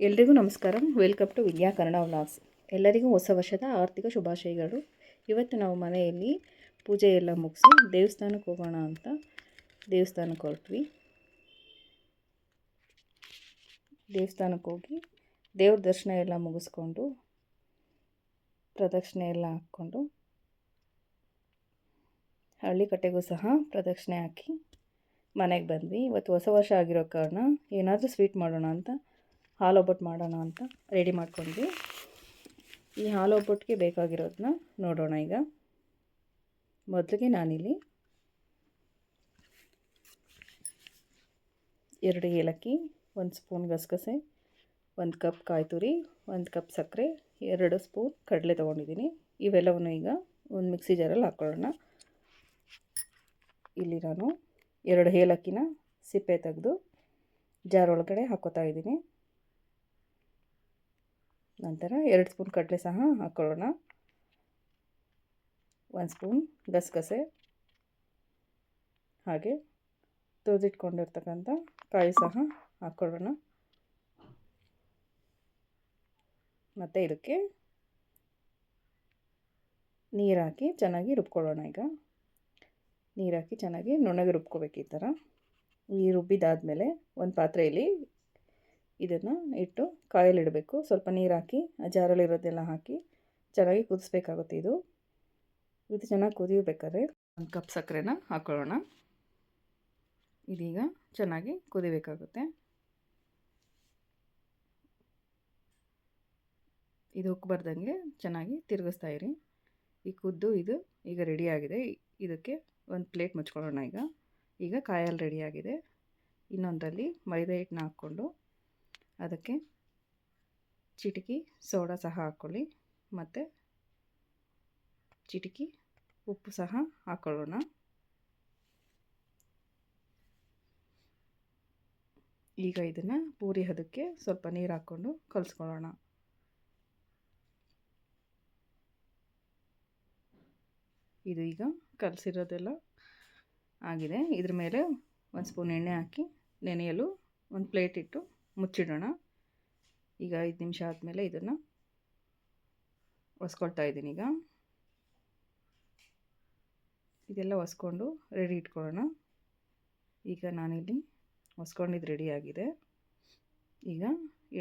ಎಲ್ರಿಗೂ ನಮಸ್ಕಾರ. Welcome to Vidya Kannada vlogs ಎಲ್ಲರಿಗೂ ಹೊಸ ವರ್ಷದ ಆರ್ಥಿಕ ಶುಭಾಶಯಗಳು. ಇವತ್ತು ನಾವು ಮನೆಯಲ್ಲಿ ಪೂಜೆ ಎಲ್ಲ ಮುಗಿಸಿ ದೇವಸ್ಥಾನಕ್ಕೆ ಹೋಗೋಣ ಅಂತ ದೇವಸ್ಥಾನಕ್ಕೆ ಹೊರಟ್ವಿ. ದೇವಸ್ಥಾನಕ್ಕೆ ಹೋಗಿ ದೇವ್ರ ದರ್ಶನ ಎಲ್ಲ ಮುಗಿಸ್ಕೊಂಡು ಪ್ರದಕ್ಷಿಣೆ ಎಲ್ಲ ಹಾಕ್ಕೊಂಡು ಹಳ್ಳಿ ಕಟ್ಟೆಗೂ ಸಹ ಪ್ರದಕ್ಷಿಣೆ ಹಾಕಿ ಮನೆಗೆ ಬಂದ್ವಿ. ಇವತ್ತು ಹೊಸ ವರ್ಷ ಆಗಿರೋ ಕಾರಣ ಏನಾದರೂ ಸ್ವೀಟ್ ಮಾಡೋಣ ಅಂತ ಹಾಲು ಒಬ್ಬಟ್ಟು ಮಾಡೋಣ ಅಂತ ರೆಡಿ ಮಾಡ್ಕೊಂಡ್ವಿ. ಈ ಹಾಲು ಒಬ್ಬಟ್ಟಿಗೆ ಬೇಕಾಗಿರೋದನ್ನ ನೋಡೋಣ ಈಗ. ಮೊದಲಿಗೆ ನಾನಿಲ್ಲಿ ಎರಡು ಏಲಕ್ಕಿ, ಒಂದು ಸ್ಪೂನ್ ಗಸಗಸೆ, ಒಂದು ಕಪ್ ಕಾಯಿ ತುರಿ ಒಂದು ಕಪ್ ಸಕ್ಕರೆ, ಎರಡು ಸ್ಪೂನ್ ಕಡಲೆ ತೊಗೊಂಡಿದ್ದೀನಿ. ಇವೆಲ್ಲವನ್ನು ಈಗ ಒಂದು ಮಿಕ್ಸಿ ಜಾರಲ್ಲಿ ಹಾಕ್ಕೊಳ್ಳೋಣ ಇಲ್ಲಿ ನಾನು ಎರಡು ಏಲಕ್ಕಿನ ಸಿಪ್ಪೆ ತೆಗೆದು ಜಾರ್ ಒಳಗಡೆ ಹಾಕೋತಾ ಇದ್ದೀನಿ. ನಂತರ ಎರಡು ಸ್ಪೂನ್ ಕಡಲೆ ಸಹ ಹಾಕ್ಕೊಳ್ಳೋಣ ಒಂದು ಸ್ಪೂನ್ ಗಸಗಸೆ. ಹಾಗೆ ತುರಿದಿಟ್ಕೊಂಡಿರ್ತಕ್ಕಂಥ ಕಾಯಿ ಸಹ ಹಾಕ್ಕೊಳ್ಳೋಣ ಮತ್ತು ಇದಕ್ಕೆ ನೀರು ಹಾಕಿ ಚೆನ್ನಾಗಿ ರುಬ್ಕೊಳ್ಳೋಣ ಈಗ. ನೀರು ಹಾಕಿ ಚೆನ್ನಾಗಿ ನುಣ್ಣಗೆ ರುಬ್ಕೋಬೇಕು ಈ ಥರ. ಈ ರುಬ್ಬಿದಾದಮೇಲೆ ಒಂದು ಪಾತ್ರೆಯಲ್ಲಿ ಇದನ್ನು ಇಟ್ಟು ಕಾಯಲಿಡಬೇಕು. ಸ್ವಲ್ಪ ನೀರು ಹಾಕಿ ಜಾರಲ್ಲಿರೋದೆಲ್ಲ ಹಾಕಿ ಚೆನ್ನಾಗಿ ಕುದಿಸ್ಬೇಕಾಗುತ್ತೆ ಇದು. ಇದು ಚೆನ್ನಾಗಿ ಕುದಿಯಬೇಕಾದ್ರೆ ಒಂದು ಕಪ್ ಸಕ್ಕರೆನ ಹಾಕ್ಕೊಳ್ಳೋಣ ಇದೀಗ ಚೆನ್ನಾಗಿ ಕುದಿಬೇಕಾಗುತ್ತೆ. ಇದು ಉಕ್ಕಬಾರ್ದಂಗೆ ಚೆನ್ನಾಗಿ ತಿರುಗಿಸ್ತಾ ಇರಿ. ಈ ಕುದ್ದು ಇದು ಈಗ ರೆಡಿಯಾಗಿದೆ ಇದಕ್ಕೆ ಒಂದು ಪ್ಲೇಟ್ ಮುಚ್ಕೊಳ್ಳೋಣ ಈಗ. ಈಗ ಕಾಯಲ್ಲಿ ರೆಡಿಯಾಗಿದೆ ಇನ್ನೊಂದರಲ್ಲಿ ಮೈದಾ ಹಿಟ್ಟನ್ನ ಹಾಕ್ಕೊಂಡು ಅದಕ್ಕೆ ಚಿಟಿಕಿ ಸೋಡಾ ಸಹ ಹಾಕ್ಕೊಳ್ಳಿ ಮತ್ತು ಚಿಟಿಕಿ ಉಪ್ಪು ಸಹ ಹಾಕ್ಕೊಳ್ಳೋಣ. ಈಗ ಇದನ್ನು ಪೂರಿ ಹದಕ್ಕೆ ಸ್ವಲ್ಪ ನೀರು ಹಾಕ್ಕೊಂಡು ಕಲಿಸ್ಕೊಳ್ಳೋಣ. ಇದು ಈಗ ಕಲಸಿರೋದೆಲ್ಲ ಆಗಿದೆ. ಇದ್ರ ಮೇಲೆ ಒಂದು ಸ್ಪೂನ್ ಎಣ್ಣೆ ಹಾಕಿ ನೆನೆಯಲು ಒಂದು ಪ್ಲೇಟ್ ಇಟ್ಟು ಮುಚ್ಚಿಡೋಣ. ಈಗ ಐದು ನಿಮಿಷ ಆದಮೇಲೆ ಇದನ್ನು ಒಸ್ಕೊಳ್ತಾ ಇದ್ದೀನಿ ಈಗ. ಇದೆಲ್ಲ ಒಸ್ಕೊಂಡು ರೆಡಿ ಇಟ್ಕೊಳ್ಳೋಣ. ಈಗ ನಾನಿಲ್ಲಿ ಒಸ್ಕೊಂಡಿದ್ದು ರೆಡಿಯಾಗಿದೆ ಈಗ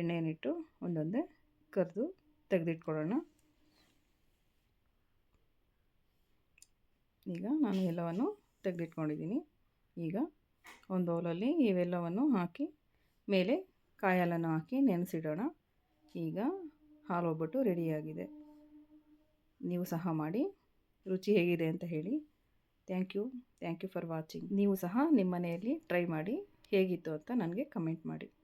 ಎಣ್ಣೆಯನ್ನಿಟ್ಟು ಒಂದೊಂದೇ ಕರೆದು ತೆಗೆದಿಟ್ಕೊಳ್ಳೋಣ. ಈಗ ನಾನು ಎಲ್ಲವನ್ನು ತೆಗೆದಿಟ್ಕೊಂಡಿದ್ದೀನಿ. ಈಗ ಒಂದು ಬೌಲಲ್ಲಿ ಇವೆಲ್ಲವನ್ನು ಹಾಕಿ ಮೇಲೆ ಕಾಯಿ ಹಾಲನ್ನು ಹಾಕಿ ನೆನೆಸಿಡೋಣ. ಈಗ ಹಾಲು ಒಬ್ಬಟ್ಟು ರೆಡಿಯಾಗಿದೆ. ನೀವು ಸಹ ಮಾಡಿ. ರುಚಿ ಹೇಗಿದೆ ಅಂತ ಹೇಳಿ. Thank you. Thank you for watching. ನೀವು ಸಹ ನಿಮ್ಮ ಮನೆಯಲ್ಲಿ ಟ್ರೈ ಮಾಡಿ. ಹೇಗಿತ್ತು ಅಂತ ನನಗೆ ಕಮೆಂಟ್ ಮಾಡಿ.